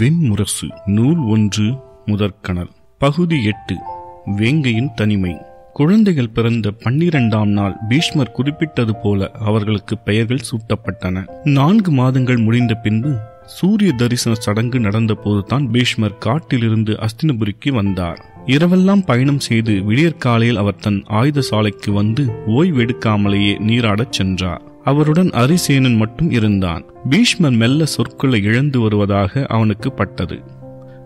வெண்முரசு நூல் ஒன்று முதற்கணல் பகுதி எட்டு வேங்கையின் தனிமை. குழந்தைகள் பிறந்த பன்னிரண்டாம் நாள் பீஷ்மர் குறிப்பிட்டது போல அவர்களுக்கு பெயர்கள் சூட்டப்பட்டன. நான்கு மாதங்கள் முடிந்த பின்பு சூரிய தரிசன சடங்கு நடந்தபோதுதான் பீஷ்மர் காட்டிலிருந்து அஸ்தினபுரிக்கு வந்தார். இரவெல்லாம் பயணம் செய்து விடியற்காலையில் அவர் தன் ஆயுத சாலைக்கு வந்து ஓய்வெடுக்காமலேயே நீராடச் சென்றார். அவருடன் அரிசேனன் மட்டும் இருந்தான். பீஷ்மர் மெல்ல சொற்களை இழந்து வருவதாக அவனுக்கு பட்டது.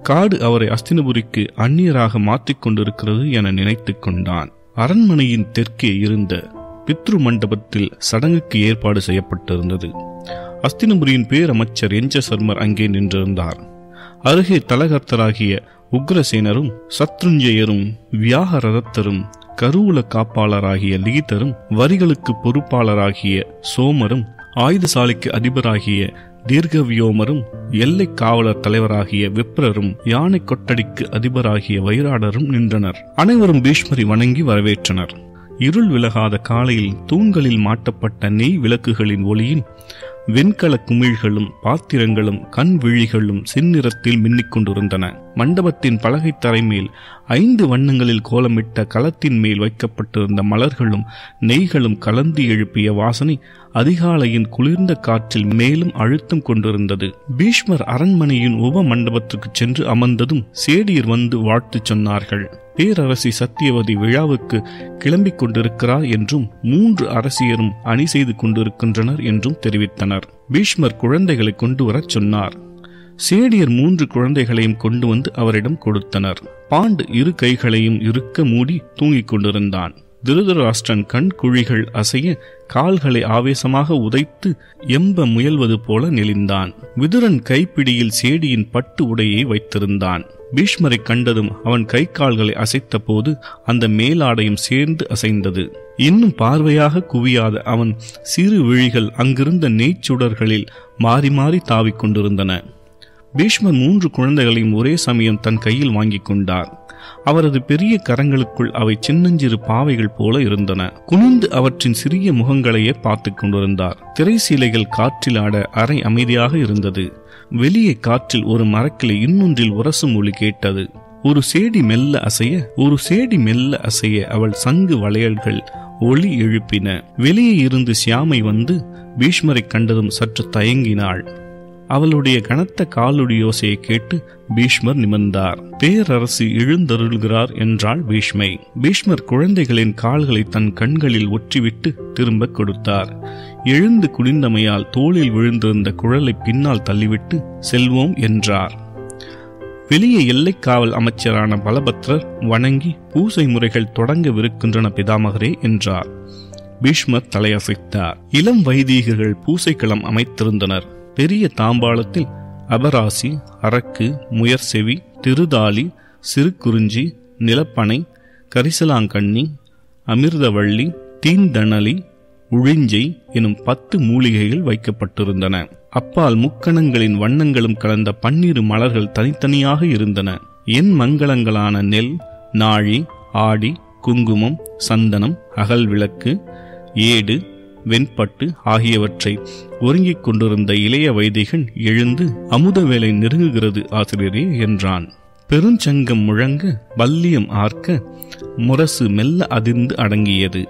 காடு அவரை அஸ்தினபுரிக்கு அந்நியராக மாற்றிக் கொண்டிருக்கிறது என நினைத்துக் கொண்டான். அரண்மனையின் தெற்கே இருந்த பித்ரு மண்டபத்தில் சடங்குக்கு ஏற்பாடு செய்யப்பட்டிருந்தது. அஸ்தினபுரியின் பேரமைச்சர் எஞ்ச சர்மர் அங்கே நின்றிருந்தார். அருகே தலகர்த்தராகிய உக்ரசேனரும் சத்ருஞ்சயரும் வியாகரதத்தரும் கருவூல காப்பாளராகிய லீதரும் வரிகளுக்கு பொறுப்பாளராகிய சோமரும் ஆயுதசாலைக்கு அதிபராகிய தீர்க்கவியோமரும் எல்லை காவலர் தலைவராகிய விப்ரரும் யானை கொட்டடிக்கு அதிபராகிய வைராடரும் நின்றனர். அனைவரும் பீஷ்மரை வணங்கி வரவேற்றனர். இருள் விலகாத காலையில் தூண்களில் மாட்டப்பட்ட நெய் விளக்குகளின் ஒளியின் வெண்கல குமிழ்களும் பாத்திரங்களும் கண் விழிகளும் செந்நிறத்தில் மின்னிக் கொண்டிருந்தன. மண்டபத்தின் பலகை தரை மேல் ஐந்து வண்ணங்களில் கோலமிட்ட களத்தின் மேல் வைக்கப்பட்டிருந்த மலர்களும் நெய்களும் கலந்து எழுப்பிய வாசனை அதிகாலையின் குளிர்ந்த காற்றில் மேலும் அழுத்தம் கொண்டிருந்தது. பீஷ்மர் அரண்மனையின் உப மண்டபத்துக்கு சென்று அமர்ந்ததும் சேடியர் வந்து வாழ்த்துச் சொன்னார்கள். பேரரசி சத்தியவதி விழாவுக்கு கிளம்பிக் கொண்டிருக்கிறார் என்றும் மூன்று அரசியரும் அணி செய்து கொண்டிருக்கின்றனர் என்றும் தெரிவித்தனர். பீஷ்மர் குழந்தைகளை கொண்டு வரச் சொன்னார். சேடியர் மூன்று குழந்தைகளையும் கொண்டு வந்து அவரிடம் கொடுத்தனர். பாண்டு இரு கைகளையும் இருக்க மூடி தூங்கிக் கொண்டிருந்தான். திருதராஷ்டிரன் கண் குழிகள் அசைய கால்களை ஆவேசமாக உதைத்து எம்ப முயல்வது போல நெளிந்தான். விதுரன் கைப்பிடியில் சேடியின் பட்டு உடையை வைத்திருந்தான். பீஷ்மரை கண்டதும் அவன் கை கால்களை அசைத்த போது அந்த மேலாடையும் சேர்ந்து அசைந்தது. இன்னும் பார்வையாக குவியாத அவன் சிறு விழிகள் அங்கிருந்த நெய்ச்சுடர்களில் மாறி மாறி தாவிக் கொண்டிருந்தன. பீஷ்மர் மூன்று குழந்தைகளையும் ஒரே சமயம் தன் கையில் வாங்கிக் கொண்டார். அவரது பெரிய கரங்களுக்குள் அவை சின்னஞ்சிறு பாவைகள் போல இருந்தன. குனிந்து அவற்றின் சிறிய முகங்களையே பார்த்து கொண்டிருந்தார். திரைசீலைகள் காற்றில் ஆட அறை அமைதியாக இருந்தது. வெளியே காற்றில் ஒரு மரக்கிளை இன்னொன்றில் உரசும் ஒளி கேட்டது. ஒரு சேடி மெல்ல அசைய ஒரு சேடி மெல்ல அசைய அவள் சங்கு வளையல்கள் ஒளி எழுப்பின. வெளியே இருந்து சியாமை வந்து பீஷ்மரை கண்டதும் சற்று தயங்கினாள். அவளுடைய கனத்த காலுடி யோசையை கேட்டு பீஷ்மர் நிமிர்ந்தார். பேரரசு எழுந்தருள்கிறார் என்றாள் பீஷ்மை. பீஷ்மர் குழந்தைகளின் கால்களை தன் கண்களில் ஒற்றிவிட்டு திரும்ப கொடுத்தார். எழுந்து குனிந்தமையால் தோளில் விழுந்திருந்த குழலை பின்னால் தள்ளிவிட்டு செல்வோம் என்றார். வெளியே எல்லைக்காவல் அமைச்சரான பலபத்ரர் வணங்கி பூசை முறைகள் தொடங்கவிருக்கின்றன பிதாமகரே என்றார். பீஷ்மர் தலையசைத்தார். இளம் வைதீகர்கள் பூசைக்களம் அமைத்திருந்தனர். பெரிய தாம்பாளத்தில் அபராசி அரக்கு முயற்செவி திருதாலி சிறுகுறிஞ்சி நிலப்பனை கரிசலாங்கண்ணி அமிர்தவள்ளி தீந்தணலி உழிஞ்சை எனும் பத்து மூலிகைகள் வைக்கப்பட்டிருந்தன. அப்பால் முக்கணங்களின் வண்ணங்களும் கலந்த பன்னிரு மலர்கள் தனித்தனியாக இருந்தன. என் மங்களங்களான நெல் நாழி ஆடி குங்குமம் சந்தனம் அகல் விளக்கு ஏடு வெண்பட்டு ஆகியவற்றை ஒருங்கிக் கொண்டிருந்த இளைய வைதிகன் எழுந்து அமுத வேலை நெருங்குகிறது ஆசிரியரே என்றான். பெருஞ்சங்கம் முழங்க வல்லியம் ஆர்க்க முரசு மெல்ல அதிர்ந்து அடங்கியது.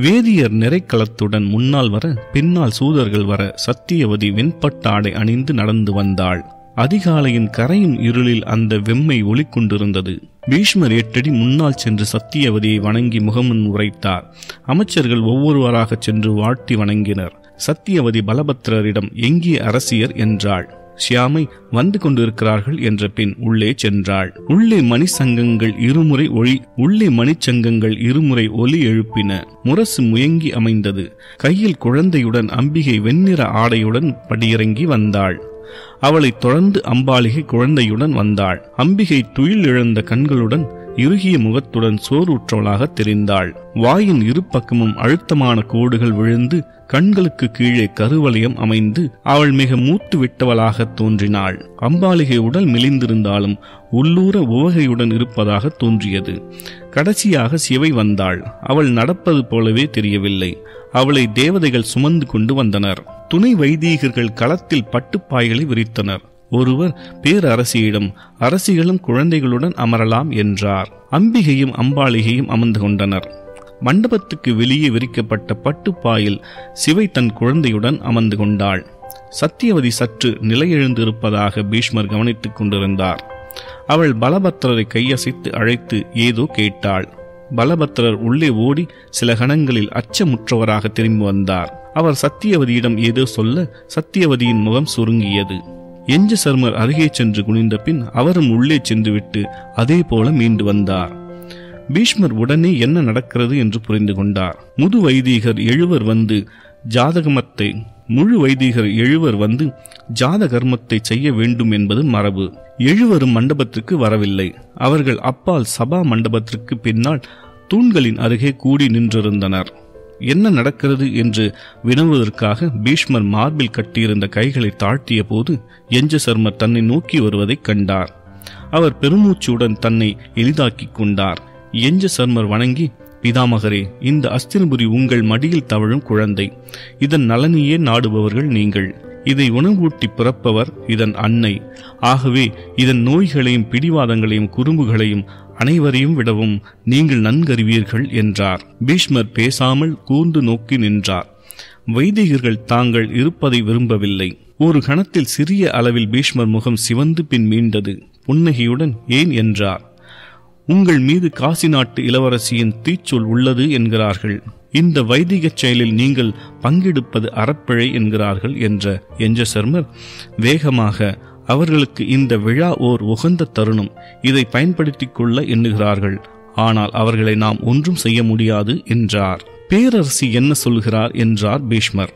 வேதியர் நிறைக்களத்துடன் முன்னால் வர பின்னால் சூதர்கள் வர சத்தியவதி வெண்பட்டாடை அணிந்து நடந்து வந்தாள். அதிகாலையின் கரையும் இருளில் அந்த வெம்மை ஒளி கொண்டிருந்தது பீஷ்மர் எட்டடி முன்னால் சென்று சத்தியவதியை வணங்கி முகமன் உரைத்தார். அமைச்சர்கள் ஒவ்வொருவராக சென்று வாழ்த்தி வணங்கினர். சத்தியவதி பலபத்திரரிடம் எங்கே அரசியர்? என்றாள். ஷியாமை வந்து கொண்டிருக்கிறார்கள் என்ற பின் உள்ளே சென்றாள். உள்ளே மணிச்சங்கங்கள் இருமுறை ஒளி உள்ளே மணிச்சங்கங்கள் இருமுறை ஒலி எழுப்பின. முரசு முயங்கி அமைந்தது. கையில் குழந்தையுடன் அம்பிகை வெண்ணிற ஆடையுடன் படியிறங்கி வந்தாள். அவளை தொடர்ந்து அம்பாலிகை குழந்தையுடன் வந்தாள். அம்பிகை துயில் இழந்த கண்களுடன் இறுகிய முகத்துடன் சோறுற்றவளாக தெரிந்தாள். வாயின் இரு பக்கமும் அழுத்தமான கோடுகள் விழுந்து கண்களுக்கு கீழே கருவலயம் அமைந்து அவள் மிக மூத்து விட்டவளாக தோன்றினாள். அம்பாலிகை உடல் மெலிந்திருந்தாலும் உள்ளூர உவகையுடன் இருப்பதாக தோன்றியது. கடைசியாக சிவை வந்தாள். அவள் நடப்பது போலவே தெரியவில்லை. அவளை தேவதைகள் சுமந்து கொண்டு வந்தனர். துணை வைதீகர்கள் களத்தில் பட்டுப்பாய்களை விரித்தனர். ஒருவர் பேரரசியிடம் அரசிகளும் குழந்தைகளுடன் அமரலாம் என்றார். அம்பிகையும் அம்பாளிகையும் அமர்ந்து கொண்டனர். மண்டபத்துக்கு வெளியே விரிக்கப்பட்ட பட்டுப்பாயில் சிவை தன் குழந்தையுடன் அமர்ந்து கொண்டாள். சத்தியவதி சற்று நிலையெழுந்திருப்பதாக பீஷ்மர் கவனித்துக் கொண்டிருந்தார். அவள் பலபத்திரரை கையசைத்து அழைத்து ஏதோ கேட்டாள். பலபத்திரர் உள்ளே ஓடி சில கணங்களில் அச்சமுற்றவராக திரும்பி வந்தார். அவர் சத்தியவதியிடம் ஏதோ சொல்ல சத்தியவதியின் முகம் சுருங்கியது. எஞ்ச சர்மர் அருகே சென்று குனிந்த பின் அவரும் உள்ளே சென்றுவிட்டு அதே போல மீண்டு வந்தார். பீஷ்மர் உடனே என்ன நடக்கிறது என்று புரிந்து கொண்டார். முது வைதீகர் எழுவர் வந்து ஜாதகமத்தை முழு வைதீகர் எழுவர் வந்து ஜாத கர்மத்தை செய்ய வேண்டும் என்பது மரபு. எழுவரும் மண்டபத்திற்கு வரவில்லை. அவர்கள் அப்பால் சபா மண்டபத்திற்கு பின்னால் தூண்களின் அருகே கூடி நின்றிருந்தனர். என்ன நடக்கிறது என்று வினவுவதற்காக பீஷ்மர் மார்பில் கட்டியிருந்த கைகளை தாழ்த்திய போது எஞ்ச சர்மர் தன்னை நோக்கி வருவதைக் கண்டார். அவர் பெருமூச்சுடன் தன்னை எளிதாக்கிக் கொண்டார். எஞ்ச சர்மர் வணங்கி பிதாமகரே இந்த அஸ்தினபுரி உங்கள் மடியில் தவழும் குழந்தை. இதன் நலனையே நாடுபவர்கள் நீங்கள். இதை உணவூட்டி பிறப்பவர் இதன் அன்னை. ஆகவே இதன் நோய்களையும் பிடிவாதங்களையும் குறும்புகளையும் அனைவரையும் விடவும் நீங்கள் நன்கறிவீர்கள் என்றார். பீஷ்மர் பேசாமல் கூர்ந்து நோக்கி நின்றார். வைதிகர்கள் தாங்கள் இருப்பதை விரும்பவில்லை. ஒரு கணத்தில் சிறிய அளவில் பீஷ்மர் முகம் சிவந்து பின் மீண்டது. புன்னகையுடன் ஏன் என்றார். உங்கள் மீது காசி நாட்டு இளவரசியின் தீச்சொல் உள்ளது என்கிறார்கள். இந்த வைதிக செயலில் நீங்கள் பங்கெடுப்பது அறப்பிழை என்கிறார்கள் என்ற எஞ்ச சர்மர் வேகமாக அவர்களுக்கு இந்த விழா ஓர் உகந்த தருணம். இதை பயன்படுத்திக் கொள்ள எண்ணுகிறார்கள். ஆனால் அவர்களை நாம் ஒன்றும் செய்ய முடியாது என்றார். பேரரசி என்ன சொல்கிறார் என்றார் பீஷ்மர்.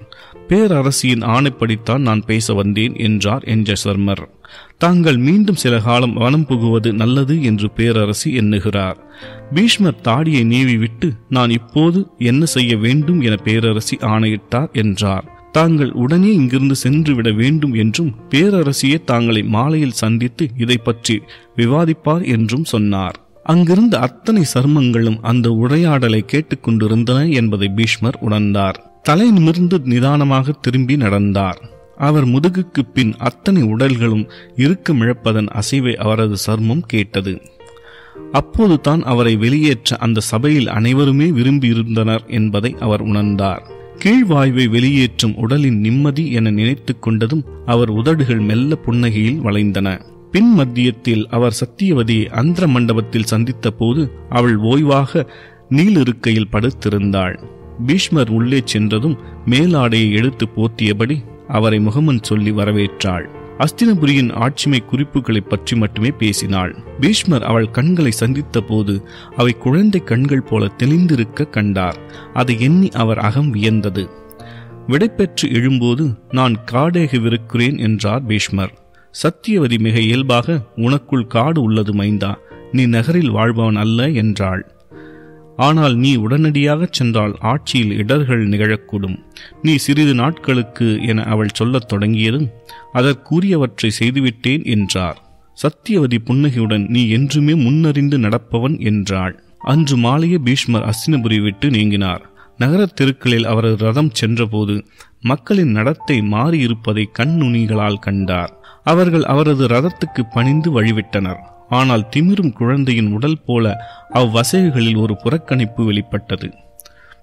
பேரரசியின் ஆணைப்படித்தான் நான் பேச வந்தேன் என்றார் என்ற சர்மர் தாங்கள் மீண்டும் சில காலம் வனம் புகுவது நல்லது என்று பேரரசி எண்ணுகிறார். பீஷ்மர் தாடியை நீவி விட்டு நான் இப்போது என்ன செய்ய வேண்டும் என பேரரசி ஆணையிட்டார் என்றார். தாங்கள் உடனே இங்கிருந்து சென்றுவிட வேண்டும் என்றும் பேரரசியே தாங்களை மாலையில் சந்தித்து இதை பற்றி விவாதிப்பார் என்றும் சொன்னார். அங்கிருந்த அத்தனை சர்மங்களும் அந்த உரையாடலை கேட்டுக்கொண்டிருந்தன என்பதை பீஷ்மர் உணர்ந்தார். தலை நிமிர்ந்து நிதானமாக திரும்பி நடந்தார். அவர் முதுகுக்கு பின் அத்தனை உடல்களும் இறுக்கமிழப்பதன் அசைவை அவரது சர்மம் கேட்டது. அப்போது தான் அவரை வெளியேற்ற அந்த சபையில் அனைவருமே விரும்பியிருந்தனர் என்பதை அவர் உணர்ந்தார். கீழ்வாய்வை வெளியேற்றும் உடலின் நிம்மதி என நினைத்துக் கொண்டதும் அவர் உதடுகள் மெல்ல புன்னகையில் வளைந்தன. பின் மத்தியத்தில் அவர் சத்தியவதியை அந்திர மண்டபத்தில் சந்தித்த போது அவள் ஓய்வாக நீலிருக்கையில் படுத்திருந்தாள். பீஷ்மர் உள்ளே சென்றதும் மேலாடையை எடுத்து போர்த்தியபடி அவரை முகமன் சொல்லி வரவேற்றாள். அஸ்தினபுரியின் ஆட்சிமை குறிப்புகளை பற்றி மட்டுமே பேசினாள். பீஷ்மர் அவள் கண்களை சந்தித்த போது அவை குழந்தை கண்கள் போல தெளிந்திருக்க கண்டார். அதை எண்ணி அவர் அகம் வியந்தது. விடைபெற்று எழும்போது நான் காடேகவிருக்கிறேன் என்றார் பீஷ்மர். சத்தியவதி மிக இயல்பாக உனக்குள் காடு உள்ளது மைந்தா. நீ நகரில் வாழ்பவன் அல்ல என்றாள். ஆனால் நீ உடனடியாகச் சென்றால் ஆட்சியில் இடர்கள் நிகழக்கூடும். நீ சிறிது நாட்களுக்கு என அவள் சொல்லத் தொடங்கியதும் அதற்குரியவற்றை செய்துவிட்டேன் என்றார். சத்தியவதி புன்னகையுடன் நீ என்றுமே முன்னறிந்து நடப்பவன் என்றாள். அன்று மாலையே பீஷ்மர் அஸ்தினபுரி விட்டு நீங்கினார். நகரத் தெருக்களில் அவரது ரதம் சென்றபோது மக்களின் நடத்தை மாறியிருப்பதை கண்ணுனிகளால் கண்டார். அவர்கள் அவரது ரதத்துக்கு பணிந்து வழிவிட்டனர். ஆனால் திமிரும் குழந்தையின் உடல் போல அவ்வசைகளில் ஒரு புறக்கணிப்பு வெளிப்பட்டது.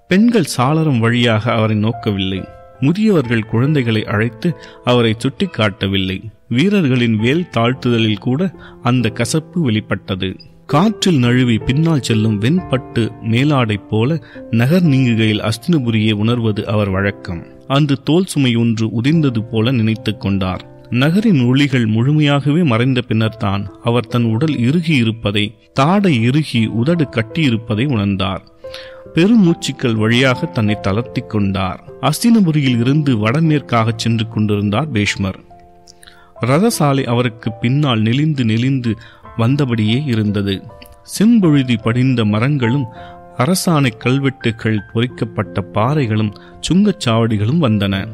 பெண்கள் சாளரம் வழியாக அவரை நோக்கவில்லை. முதியவர்கள் குழந்தைகளை அழைத்து அவரை சுட்டிக்காட்டவில்லை. வீரர்களின் வேல் தாழ்த்துதலில் கூட அந்த கசப்பு வெளிப்பட்டது. காற்றில் நழுவி பின்னால் செல்லும் வெண்பட்டு மேலாடை போல நகர் நீங்குகையில் அஸ்தினபுரியை உணர்வது அவர் வழக்கம். அன்று தோல் சுமை ஒன்று உதிர்ந்தது போல நினைத்துக் கொண்டார். நகரின் ஒளிகள் முழுமையாகவே மறைந்த பின்னர்தான் அவர் தன் உடல் இறுகி இருப்பதை தாடை இறுகி உதடு கட்டியிருப்பதை உணர்ந்தார். பெருமூச்சுக்கள் வழியாக தன்னை தளர்த்திக் கொண்டார். அஸ்தினபுரியில் இருந்து வடமேற்காக சென்று கொண்டிருந்தார் பீஷ்மர். ரதசாலை அவருக்கு பின்னால் நெளிந்து நெளிந்து வந்தபடியே இருந்தது. செம்பொழுதி படிந்த மரங்களும் அரசாணை கல்வெட்டுகள் பொறிக்கப்பட்ட பாறைகளும் சுங்கச்சாவடிகளும் வந்தன.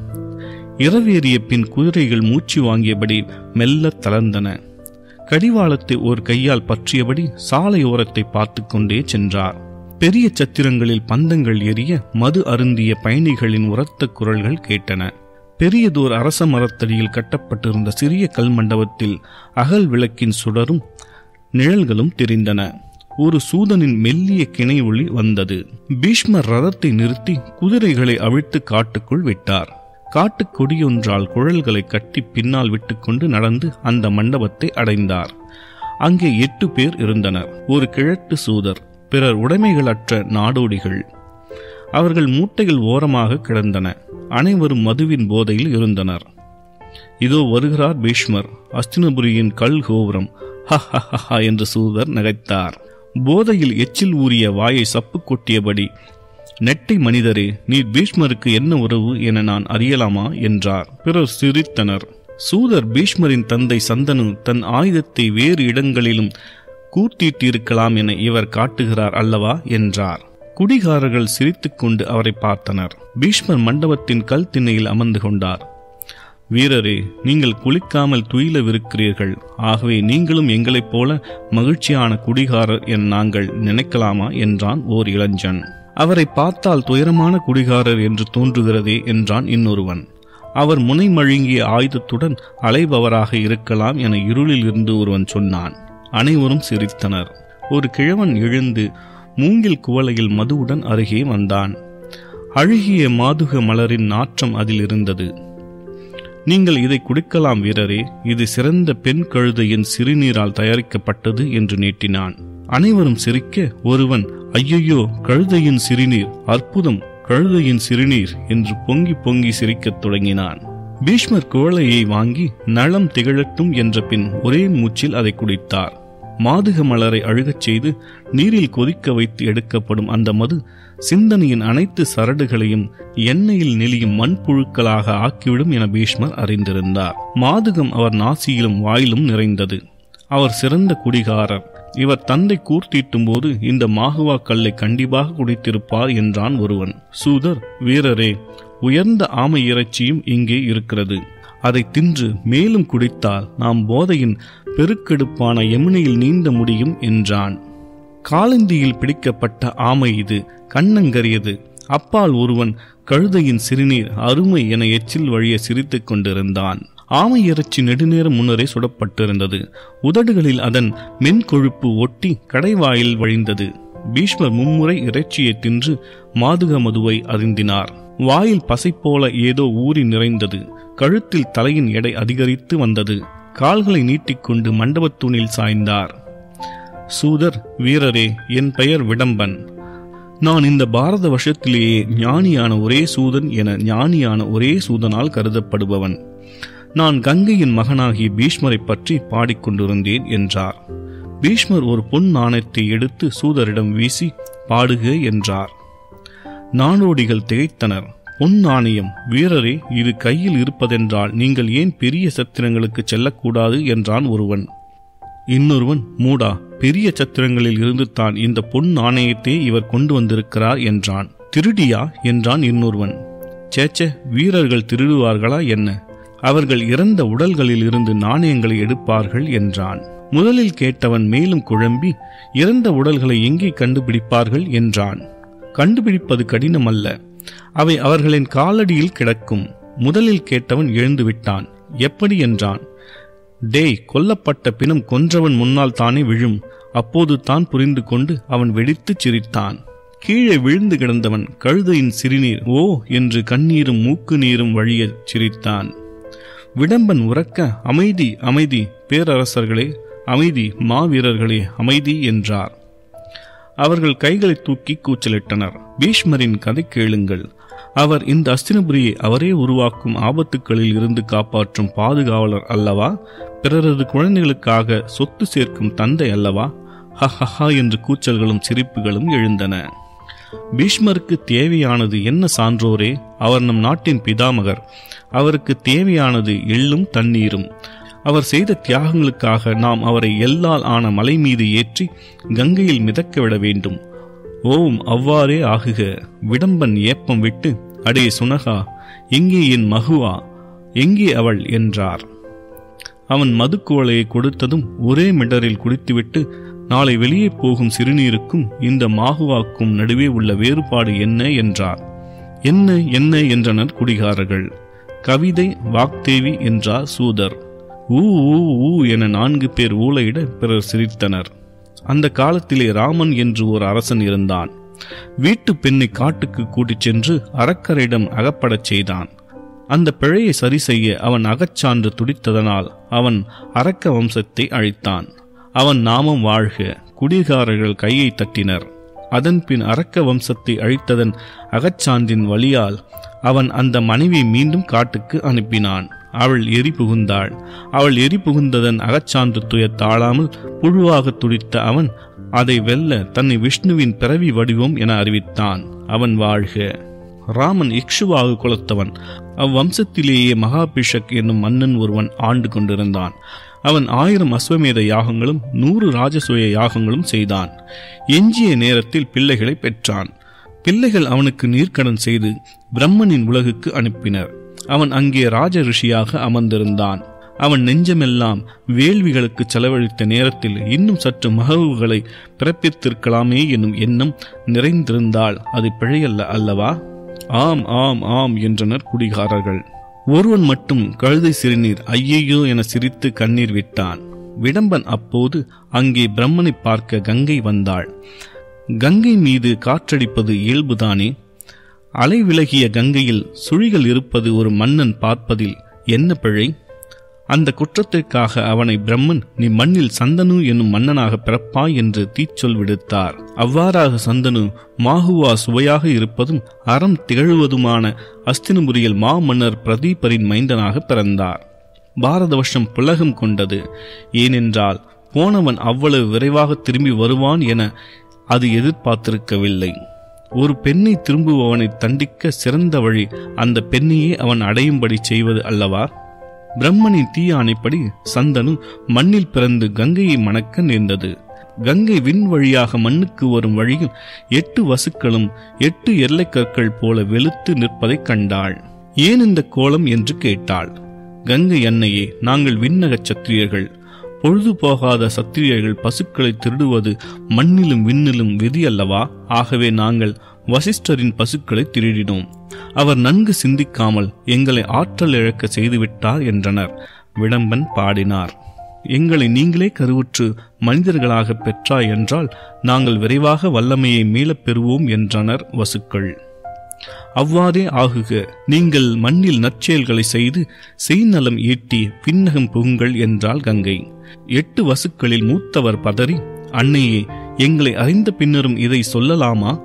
இரவேறிய பின் குதிரைகள் மூச்சு வாங்கியபடி மெல்ல தளர்ந்தன. கடிவாளத்தை ஒரு கையால் பற்றியபடி சாலையோரத்தை பார்த்து கொண்டே சென்றார். பெரிய சத்திரங்களில் பந்தங்கள் எரிய மது அருந்திய பயணிகளின் உரத்த குரல்கள் கேட்டன. பெரியதோர் அரச மரத்தடியில் கட்டப்பட்டிருந்த சிறிய கல் மண்டபத்தில் அகல் விளக்கின் சுடரும் நிழல்களும் தெரிந்தன. ஒரு சூதனின் மெல்லிய கிணை ஒளி வந்தது. பீஷ்மர் ரதத்தை நிறுத்தி குதிரைகளை அவிழ்த்து காட்டுக்குள் விட்டார். காட்டுக் கொடியொன்றால் குழல்களை கட்டி பின்னால் விட்டுக்கொண்டு நடந்து அந்த மண்டபத்தை அடைந்தார். அங்கே எட்டு பேர் இருந்தனர். ஒரு கிழட்டு சூதர் பிறர் உடைமைகளற்ற நாடோடிகள். அவர்கள் மூட்டைகள் ஓரமாக கிடந்தன. அனைவரும் மதுவின் போதையில் இருந்தனர். இதோ வருகிறார் பீஷ்மர் அஸ்தினபுரியின் கல் கோபுரம். ஹ ஹ ஹ என்று சூதர் நகைத்தார். போதையில் எச்சில் ஊறிய வாயை சப்பு கொட்டியபடி நெட்டை மனிதரே நீ பீஷ்மருக்கு என்ன உறவு என நான் அறியலாமா? என்றார். பிறர் சிரித்தனர். சூதர் பீஷ்மரின் தந்தை சந்தனு தன் ஆயுதத்தை வேறு இடங்களிலும் கூர்த்தீட்டிருக்கலாம் என இவர் காட்டுகிறார் அல்லவா? என்றார். குடிகாரர்கள் சிரித்துக்கொண்டு அவரை பார்த்தனர். பீஷ்மர் மண்டபத்தின் கல் திண்ணையில் அமர்ந்து கொண்டார். வீரரே நீங்கள் குளிக்காமல் துயிலவிருக்கிறீர்கள். ஆகவே நீங்களும் எங்களைப் போல மகிழ்ச்சியான குடிகாரர் என நாங்கள் நினைக்கலாமா? என்றான் ஓர் இளைஞன் அவரை பார்த்தால் துயரமான குடிகாரர் என்று தோன்றுகிறதே என்றான் இன்னொருவன். அவர் முனை மழுங்கிய ஆயுதத்துடன் அலைபவராக இருக்கலாம் என இருளில் இருந்து ஒருவன் சொன்னான். அனைவரும் சிரித்தனர். ஒரு கிழவன் எழுந்து மூங்கில் குவளையில் மதுவுடன் அருகே வந்தான். அழுகிய மாதுக மலரின் நாற்றம் அதில் இருந்தது. நீங்கள் இதை குடிக்கலாம் வீரரே இது சிறந்த பெண் கழுதையின் சிறுநீரால் தயாரிக்கப்பட்டது என்று நீட்டினான். அனைவரும் சிரிக்க ஒருவன் ஐயையோ கழுதையின் சிறுநீர் அற்புதம் கழுதையின் சிறுநீர் என்று பொங்கி பொங்கி சிரிக்கத் தொடங்கினான். பீஷ்மர் குவளையை வாங்கி நலம் திகழட்டும் என்ற பின் ஒரே மூச்சில் அதை குடித்தார். மாதுக மலரை அழுகச் செய்து நீரில் கொதிக்க வைத்து எடுக்கப்படும் அந்த மது சிந்தனையின் அனைத்து சரடுகளையும் எண்ணெயில் நெளியும் மண்புழுக்களாக ஆக்கிவிடும் என பீஷ்மர் அறிந்திருந்தார். மாதுகம் அவர் நாசியிலும் வாயிலும் நிறைந்தது. அவர் சிறந்த குடிகாரர். இவர் தந்தை கூர்த்தீட்டும் போது இந்த மாகுவா கல்லை கண்டிப்பாக குடித்திருப்பார் என்றான் ஒருவன். சூதர் வீரரே உயர்ந்த ஆமை இறைச்சியும் இங்கே இருக்கிறது. அதை தின்று மேலும் குடித்தால் நாம் போதையின் பெருக்கெடுப்பான யமுனையில் நீந்த முடியும் என்றான். காலந்தியில் பிடிக்கப்பட்ட ஆமை இது கண்ணங்கரியது. அப்பால் ஒருவன் கழுதையின் சிறுநீர் அருமை என எச்சில் வழிய சிரித்துக் கொண்டிருந்தான். ஆமை இறைச்சி நெடுநேரம் முன்னரே சுடப்பட்டிருந்தது. உதடுகளில் அதன் மென் கொழுப்பு ஒட்டி கடைவாயில் வழிந்தது. பீஷ்மர் மும்முறை இறைச்சியை தின்று மாதுக மதுவை அருந்தினார். வாயில் பசை போல ஏதோ ஊறி நிறைந்தது. கழுத்தில் தலையின் எடை அதிகரித்து வந்தது. கால்களை நீட்டிக்கொண்டு மண்டபத்தூணில் சாய்ந்தார். சூதர் வீரரே என் பெயர் விடம்பன். நான் இந்த பாரத வருஷத்திலேயே ஞானியான ஒரே சூதன் என ஞானியான ஒரே சூதனால் கருதப்படுபவன். நான் கங்கையின் மகனாகிய பீஷ்மரை பற்றி பாடிக்கொண்டிருந்தேன் என்றார். பீஷ்மர் ஒரு பொன் நாணயத்தை எடுத்து சூதரிடம் வீசி பாடுக என்றார். நாடோடிகள் திகைத்தனர். பொன் நாணயம் வீரரே இது கையில் இருப்பதென்றால் நீங்கள் ஏன் பெரிய சத்திரங்களுக்கு செல்லக்கூடாது என்றான் ஒருவன். இன்னொருவன் மூடா பெரிய சத்திரங்களில் இருந்து தான் இந்த பொன் நாணயத்தை இவர் கொண்டு வந்திருக்கிறார் என்றான். திருடியா? என்றான் இன்னொருவன். சேச்சே வீரர்கள் திருடுவார்களா என்ன? அவர்கள் இறந்த உடல்களில் இருந்து நாணயங்களை எடுப்பார்கள் என்றான். முதலில் கேட்டவன் மேலும் குழம்பி இறந்த உடல்களை எங்கே கண்டுபிடிப்பார்கள் என்றான். கண்டுபிடிப்பது கடினமல்ல. அவை அவர்களின் காலடியில் கிடக்கும். முதலில் கேட்டவன் எழுந்து விட்டான் எப்படி என்றான். டேய் கொல்லப்பட்ட பிணம் கொன்றவன் முன்னால் தானே விழும். அப்போது தான் புரிந்து கொண்டு அவன் வெடித்துச் சிரித்தான். கீழே விழுந்து கிடந்தவன் கழுதையின் சிறுநீர் ஓ என்று கண்ணீரும் மூக்கு நீரும் வழியச் சிரித்தான். விடம்பன் உறக்க அமைதி அமைதி பேரரசர்களே அமைதி மாவீரர்களே அமைதி என்றார். அவர்கள் கைகளை தூக்கி கூச்சலிட்டனர். பீஷ்மரின் கதை கேளுங்கள். அவர் இந்த அஸ்தினபுரியை அவரே உருவாக்கும் ஆபத்துக்களில் இருந்து காப்பாற்றும் பாதுகாவலர் அல்லவா? பிறரது குழந்தைகளுக்காக சொத்து சேர்க்கும் தந்தை அல்லவா? ஹஹஹா என்று கூச்சல்களும் சிரிப்புகளும் எழுந்தன. பீஷ்மருக்கு தேவையானது என்ன சான்றோரே? அவர் நம் நாட்டின் பிதாமகர். அவருக்கு தேவையானது எள்ளும் தண்ணீரும். அவர் செய்த தியாகங்களுக்காக நாம் அவரை எல்லால் ஆன மலை மீது ஏற்றி கங்கையில் மிதக்க விட வேண்டும். ஓம் அவ்வாறே ஆகுக. விடம்பன் ஏப்பம் விட்டு அடே சுனகா எங்கே என் மகுவா? எங்கே அவள்? என்றார். அவன் மதுக்குவளையை கொடுத்ததும் ஒரே மிடரில் குடித்துவிட்டு நாளை வெளியே போகும் சிறுநீருக்கும் இந்த மாகுவாக்கும் நடுவே உள்ள வேறுபாடு என்ன? என்றார். என்ன என்ன? என்றனர் குடிகாரர்கள். கவிதை வாக்தேவி என்றார் சூதர். ஊ ஊ ஊ என நான்கு பேர் ஊழையிட பிறர் சிரித்தனர். அந்த காலத்திலே ராமன் என்று ஒரு அரசன் இருந்தான். வீட்டு பெண்ணை காட்டுக்கு கூட்டிச் சென்று அரக்கரிடம் அகப்படச் செய்தான். அந்த பிழையை சரி செய்ய அவன் அகச்சான்று துடித்ததனால் அவன் அரக்க வம்சத்தை அழித்தான். அவன் நாமம் வாழ்க குடிகாரர்கள் கையை தட்டினர். அதன்பின் அரக்க வம்சத்தை அழித்ததன் அகச்சான்றின் வழியால் அவன் அந்த மனைவி மீண்டும் காட்டுக்கு அனுப்பினான். அவள் எரி புகுந்தாள். அவள் எரி புகுந்ததன் அகச்சான்று துயர் தாழாமல் புழுவாக துடித்த அவன் அதை வெல்ல தன்னை விஷ்ணுவின் பிறவி வடிவம் என அறிவித்தான். அவன் வாழ்க. ராமன் இக்ஷுவாக குலத்தவன். அவ்வம்சத்திலேயே மகாபிஷக் என்னும் மன்னன் ஒருவன் ஆண்டு கொண்டிருந்தான். அவன் ஆயிரம் அஸ்வமேத யாகங்களும் நூறு ராஜசூய யாகங்களும் செய்தான். எஞ்சிய நேரத்தில் பிள்ளைகளை பெற்றான். பிள்ளைகள் அவனுக்கு நீர்க்கடன் செய்து பிரம்மனின் உலகுக்கு அனுப்பினர். அவன் அங்கே ராஜ ரிஷியாக அமர்ந்திருந்தான். அவன் நெஞ்சமெல்லாம் வேள்விகளுக்கு செலவழித்த நேரத்தில் இன்னும் சற்று மகவுகளை பிறப்பித்திருக்கலாமே என்னும் எண்ணம் நிறைந்திருந்தால் அது பிழையல்ல அல்லவா? ஆம் ஆம் ஆம் என்றனர் குடிகாரர்கள். ஒருவன் மட்டும் கழுதை சிறுநீர் ஐயையோ என சிரித்து கண்ணீர் விட்டான். விடம்பன் அப்போது அங்கே பிரம்மனை பார்க்க கங்கை வந்தாள். கங்கை மீது காற்றடிப்பது இயல்புதானே? அலை விலகிய கங்கையில் சுழிகள் இருப்பது ஒரு மன்னன் பார்ப்பதில் என்ன பிழை? அந்த குற்றத்திற்காக அவனை பிரம்மன் நீ மண்ணில் சந்தனு என்னும் மன்னனாக பிறப்பாய் என்று தீச்சொல் விடுத்தார். அவ்வாறாக சந்தனு மாகுவா சுவையாக இருப்பதும் அறம் திகழ்வதுமான அஸ்தினபுரியில் மாமன்னர் பிரதீபரின் மைந்தனாக பிறந்தார். பாரத வருஷம் புலகம் கொண்டது. ஏனென்றால் போனவன் அவ்வளவு விரைவாக திரும்பி வருவான் என அது எதிர்பார்த்திருக்கவில்லை. ஒரு பெண்ணை திரும்புபவனை தண்டிக்க சிறந்த வழி அந்த பெண்ணையே அவன் அடையும்படி செய்வது அல்லவா? பிரம்மனின் தீயானைப்படி சந்தனு மண்ணில் பிறந்து கங்கையை மணக்க நேர்ந்தது. கங்கை விண் வழியாக மண்ணுக்கு வரும் வழியில் எட்டு வசுக்களும் எட்டு எல்லைக்கற்கள் போல வெளுத்து நிற்பதைக் கண்டாள். ஏன் இந்த கோலம்? என்று கேட்டாள். கங்கை அன்னையே நாங்கள் விண்ணகச் சத்திரியர்கள். பொழுது போகாத சத்திரியர்கள் பசுக்களை திருடுவது மண்ணிலும் விண்ணிலும் விதி அல்லவா? ஆகவே நாங்கள் வசிஷ்டரின் பசுக்களை திருடினோம். அவர் நன்கு சிந்திக்காமல் எங்களை ஆற்றல் இழக்க செய்துவிட்டார் என்றனர். விளம்பன் பாடினார். எங்களை நீங்களே கருவுற்று மனிதர்களாக பெற்றாய் என்றால் நாங்கள் விரைவாக வல்லமையை மீளப் பெறுவோம் என்றனர் வசுக்கள். அவ்வாறே ஆகுக. நீங்கள் மண்ணில் நற்செயல்களை செய்து செய்நலம் ஈட்டி பின்னகம் புகுங்கள் என்றால் கங்கை. எட்டு வசுக்களில் மூத்தவர் பதறி அன்னையே எங்களை அறிந்த பின்னரும் இதை சொல்லலாமா?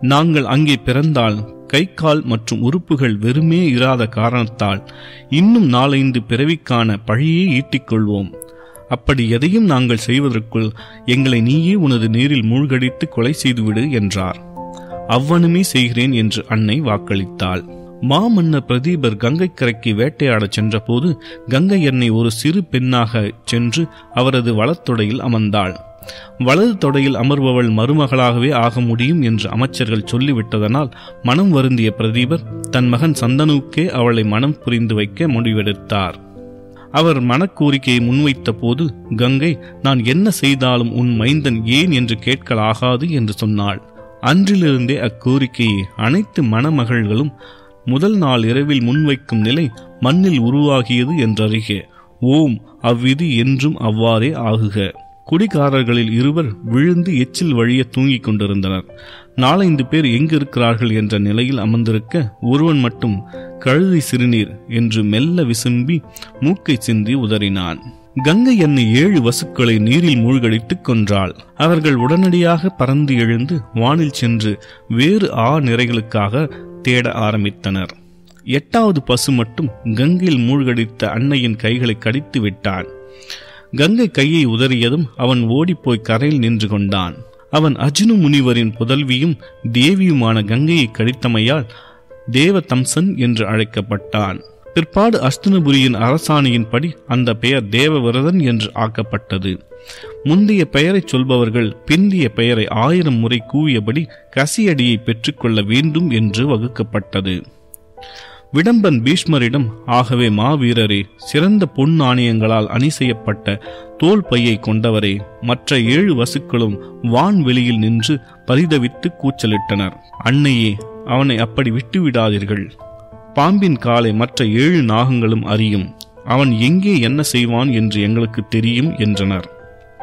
நாங்கள் அங்கே பிறந்தால் கை கால் மற்றும் உறுப்புகள் வெறுமே இராத காரணத்தால் இன்னும் நாலைந்து பிறவிக்கான பழியே ஈட்டிக்கொள்வோம். அப்படி எதையும் நாங்கள் செய்வதற்குள் எங்களை நீயே உனது நீரில் மூழ்கடித்து கொலை செய்துவிடு என்றார். அவ்வனுமே செய்கிறேன் என்று அன்னை வாக்களித்தாள். மாமன்னர் பிரதீபர் கங்கை கரைக்கு வேட்டையாடச் சென்றபோது கங்கை என்னை ஒரு சிறு பெண்ணாக சென்று அவரது வளத்துடையில் அமர்ந்தாள். வலது தொடையில் அமர்பவள் மருமகளாகவே ஆக முடியும் என்று அமைச்சர்கள் சொல்லிவிட்டதனால் மனம் வருந்திய பிரதீபர் தன் மகன் சந்தனுக்கே அவளை மனம் புரிந்து வைக்க முடிவெடுத்தார். அவர் மனக்கோரிக்கையை முன்வைத்த போது கங்கை நான் என்ன செய்தாலும் உன் மைந்தன் ஏன் என்று கேட்கலாகாது என்று சொன்னாள். அன்றிலிருந்தே அக்கோரிக்கையை அனைத்து மணமகள்களும் முதல் நாள் இரவில் முன்வைக்கும் நிலை மண்ணில் உருவாகியது என்றறிக. ஓம் அவ்விதி என்றும் அவ்வாறே ஆகுக. குடிகாரர்களில் இருவர் விழுந்து எச்சில் வழிய தூங்கிக் கொண்டிருந்தனர். நாலைந்து பேர் எங்கிருக்கிறார்கள் என்ற நிலையில் அமர்ந்திருக்க ஒருவன் மட்டும் கழுதை சிறுநீர் என்று மெல்ல விசும்பி மூக்கை சிந்தி உதறினான். கங்கை என்னை ஏழு வசுக்களை நீரில் மூழ்கடித்துக் கொன்றாள். அவர்கள் உடனடியாக பறந்து எழுந்து வானில் சென்று வேறு ஆ நிறைகளுக்காக தேட ஆரம்பித்தனர். எட்டாவது பசு மட்டும் கங்கையில் மூழ்கடித்த அன்னையின் கைகளை கடித்து விட்டான். கங்கை கையை உதறியதும் அவன் ஓடிப்போய் கரையில் நின்று கொண்டான். அவன் அஜினு முனிவரின் புதல்வியும் தேவியுமான கங்கையை கடித்தமையால் தேவதம்சன் என்று அழைக்கப்பட்டான். பிற்பாடு அஸ்தினபுரியின் அரசாணையின்படி அந்த பெயர் தேவவிரதன் என்று ஆக்கப்பட்டது. முந்தைய பெயரைச் சொல்பவர்கள் பிந்திய பெயரை ஆயிரம் முறை கூவியபடி கசியடியை பெற்றுக்கொள்ள வேண்டும் என்று வகுக்கப்பட்டது. விடம்பன் பீஷ்மரிடம் ஆகவே மாவீரரே சிறந்த பொன் நாணயங்களால் அணி செய்யப்பட்ட தோல் பையை கொண்டவரே மற்ற ஏழு வசுக்களும் வான்வெளியில் நின்று பரிதவித்து கூச்சலிட்டனர். அன்னையே அவனை அப்படி விட்டுவிடாதீர்கள். பாம்பின் காலை மற்ற ஏழு நாகங்களும் அறியும். அவன் எங்கே என்ன செய்வான் என்று எங்களுக்கு தெரியும் என்றனர்.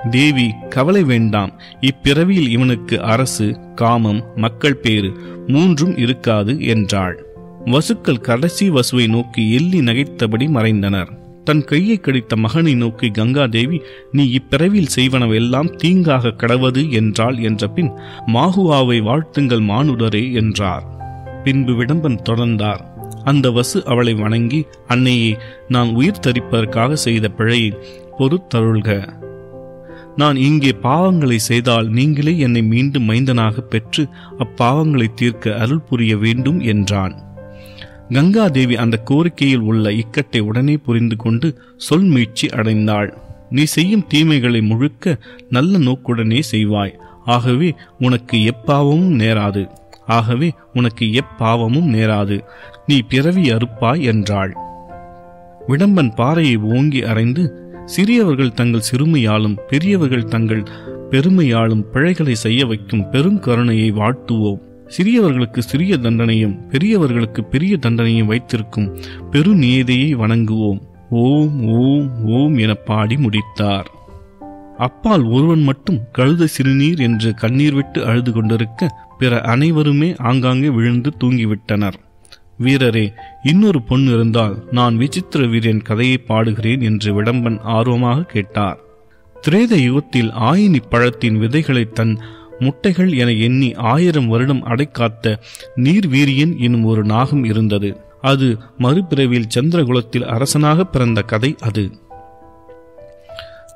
தேவி கவலை வேண்டாம். இப்பிறவியில் இவனுக்கு அரசு காமம் மக்கள் பேறு மூன்றும் இருக்காது என்றாள். வசுக்கள் கடைசி வசுவை நோக்கி எள்ளி நகைத்தபடி மறைந்தனர். தன் கையை கடித்த மகனை நோக்கி கங்காதேவி நீ இப்பிறவியில் செய்வனவெல்லாம் தீங்காக கடவது என்றாள் என்ற பின் மாகுவாவை வாழ்த்துங்கள் மானுடரே என்றார். பின்பு விடம்பன் தொடர்ந்தார். அந்த வசு அவளை வணங்கி அன்னையே நான் உயிர் தரிப்பதற்காக செய்த பிழையை பொறுத்தருள்க. நான் இங்கே பாவங்களை செய்தால் நீங்களே என்னை மீண்டும் மைந்தனாக பெற்று அப்பாவங்களை தீர்க்க அருள் புரிய வேண்டும் என்றான். கங்காதேவி அந்த கோரிக்கையில் உள்ள இக்கட்டை உடனே புரிந்து கொண்டு சொல் மீட்சி அடைந்தாள். நீ செய்யும் தீமைகளை முழுக்க நல்ல நோக்குடனே செய்வாய். ஆகவே உனக்கு எப்பாவமும் நேராது. ஆகவே உனக்கு எப்பாவமும் நேராது. நீ பிறவி அறுப்பாய் என்றாள். விடம்பன் பாறையை ஓங்கி அறைந்து சிறியவர்கள் தங்கள் சிறுமையாலும் பெரியவர்கள் தங்கள் பெருமையாலும் பிழைகளை செய்ய வைக்கும் பெருங்கருணையை வாழ்த்துவோம். சிறியவர்களுக்கு சிறிய தண்டனையும் பெரியவர்களுக்கு பெரிய தண்டனையும் வைத்திருக்கும் பெருநியதையை வணங்குவோம். ஓம் ஓம் ஓம் என பாடி முடித்தார். அப்பால் ஒருவன் மட்டும் கழுத சிறுநீர் என்று கண்ணீர் விட்டு அழுது கொண்டிருக்க பிற அனைவருமே ஆங்காங்கே விழுந்து தூங்கிவிட்டனர். வீரரே இன்னொரு பொன் இருந்தால் நான் விசித்திர வீரன் கதையை பாடுகிறேன் என்று விடம்பன் ஆர்வமாக கேட்டார். திரேத யுகத்தில் ஆயினி பழத்தின் விதைகளை தன் முட்டைகள் என எண்ணி ஆயிரம் வருடம் அடைக்காத்த நீர்வீரியன் என்னும் ஒரு நாகம் இருந்தது. அது மறுபிறவியில் சந்திரகுலத்தில் அரசனாக பிறந்த கதை அது.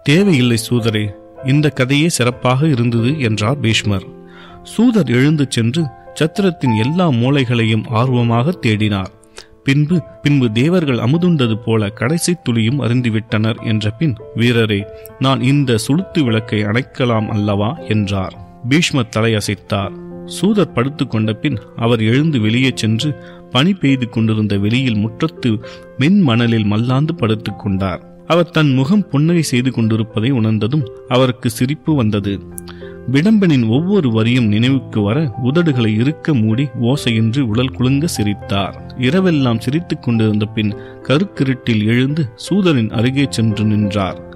தேவையில்லை சூதரே இந்த கதையே சிறப்பாக இருந்தது என்றார் பீஷ்மர். சூதர் எழுந்து சென்று சத்திரத்தின் எல்லா மூலைகளையும் ஆர்வமாக தேடினார். பின்பு பின்பு தேவர்கள் அமுதுண்டது போல கடைசி துளியும் அறிந்துவிட்டனர் என்ற பின் வீரரே நான் இந்த சுளுத்து விளக்கை அணைக்கலாம் அல்லவா என்றார். பீஷ்மர் தலையசைத்தார். சூதர் படுத்துக் கொண்ட பின் அவர் எழுந்து வெளியே சென்று பனி பெய்து கொண்டிருந்த வெளியில் முற்றத்து மென் மணலில் மல்லாந்து படுத்துக் கொண்டார். அவர் தன் முகம் புன்னகை செய்து கொண்டிருப்பதை உணர்ந்ததும் அவருக்கு சிரிப்பு வந்தது. விடம்பனின் ஒவ்வொரு வரியும் நினைவுக்கு வர உதடுகளை இருக்க மூடி ஓசையின்றி உடல் குலுங்க சிரித்தார். இரவெல்லாம் சிரித்துக் கொண்டிருந்த பின் கருக்கிருட்டில் எழுந்து சூதரின் அருகே சென்று நின்றார்.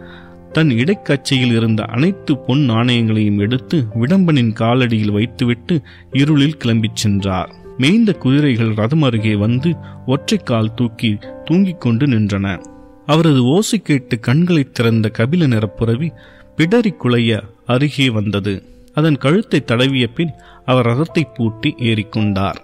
தன் இடைக்கச்சையில் இருந்த அனைத்து பொன் நாணயங்களையும் எடுத்து விடம்பனின் காலடியில் வைத்துவிட்டு இருளில் கிளம்பிச் சென்றார். மேய்ந்த குதிரைகள் ரதம் அருகே வந்து ஒற்றைக்கால் தூக்கி தூங்கிக் கொண்டு நின்றன. அவரது ஓசை கேட்டு கண்களை திறந்த கபில நிறப்புறவி பிடரி குலைய அருகே வந்தது. அதன் கழுத்தை தடவிய பின் அவர் ரதத்தை பூட்டி ஏறிக்கொண்டார்.